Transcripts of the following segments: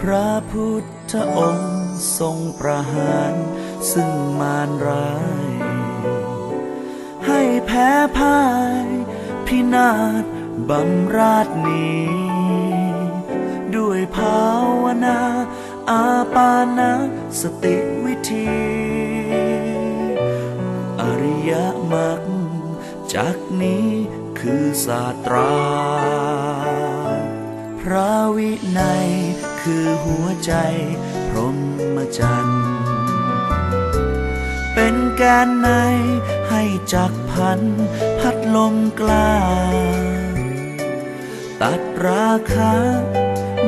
พระพุทธองค์ทรงประหารซึ่งมารร้าย ให้แพ้พ่าย พินาศบำราดนี้ ด้วยภาวนา อาปานาสติวิธี อริยมรรคจากนี้คือศาสตรา พระวินัย คือหัวใจพรหมจรรย์ เป็นแกนในให้จักพัน พัดลมกล้า ตัดราคะ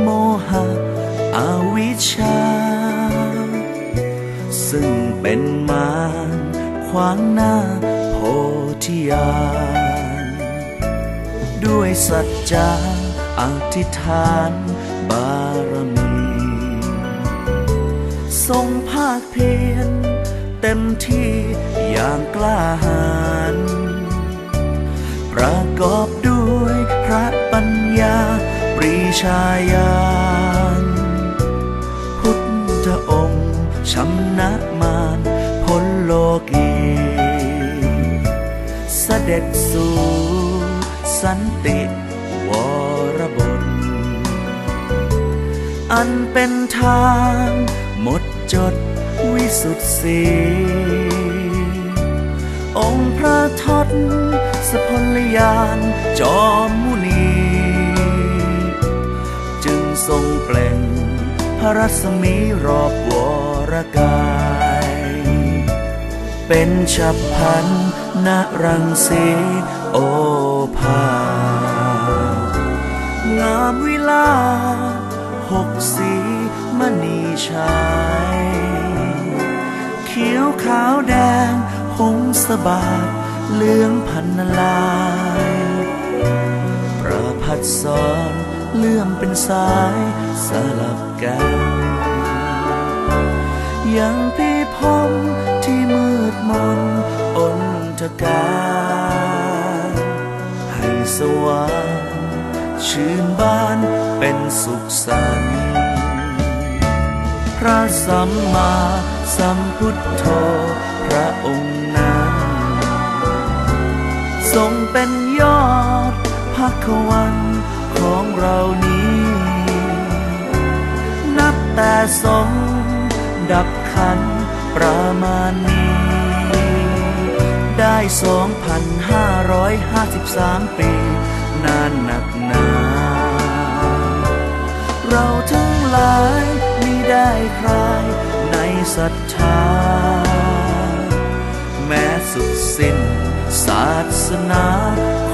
โมหะอวิชชา ซึ่งเป็นมารขวางหน้าโพธิญาณด้วยสัจจะอธิษฐาน บารมี ทรงภาคเพียรเต็มที่อย่างกล้าหาญประกอบด้วยพระปัญญาปรีชาญาณพุทธองค์ชำนะมารพ้นโลกีเสด็จสู่สันติวรบน อันเป็นทาง หมดจดวิสุทธิสีองค์พระทศสพลยานจอมมุนี จึงทรงเปล่งพระรัศมีรอบวรกาย เป็นฉับพลันนรังสีโอภางามวิลา หกสีมณีชายเขียวขาวแดงหงสบาทเหลืองพันนลาย ประพัดสอนเลื่อมเป็นสายสลับกันยังพี่พรมที่มืดมนอนทการ สุขสันต์พระสัมมาสัมพุทโธพระองค์นั้นทรงเป็นยอดพักวันของเรานี้ นับแต่ทรงดับขันประมาณนี้ ได้สองพันห้าร้อยห้าสิบสามปี นานหนักหนา คลายในศรัทธา แม้สุดสิ้นศาสนา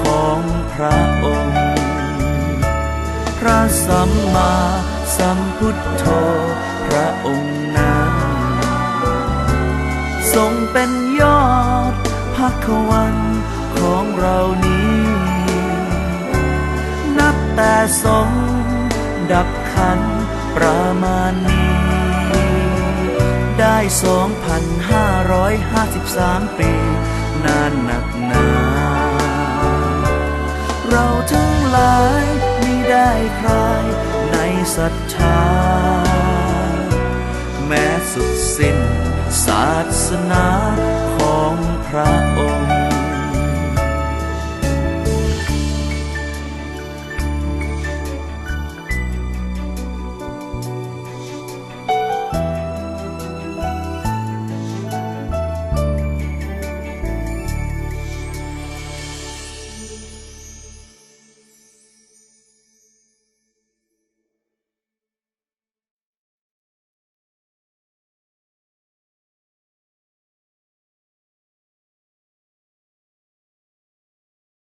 ของพระองค์ พระสัมมาสัมพุทโธพระองค์นั้นทรงเป็นยอดพักวันของเรานี้ นับแต่ทรงดับขันประมาณนี้ ได้สองพันห้าร้อยห้าสิบสามปี นานหนักหนา เราทั้งหลายมิได้ใครในศรัทธา แม้สุดสิ้นศาสนา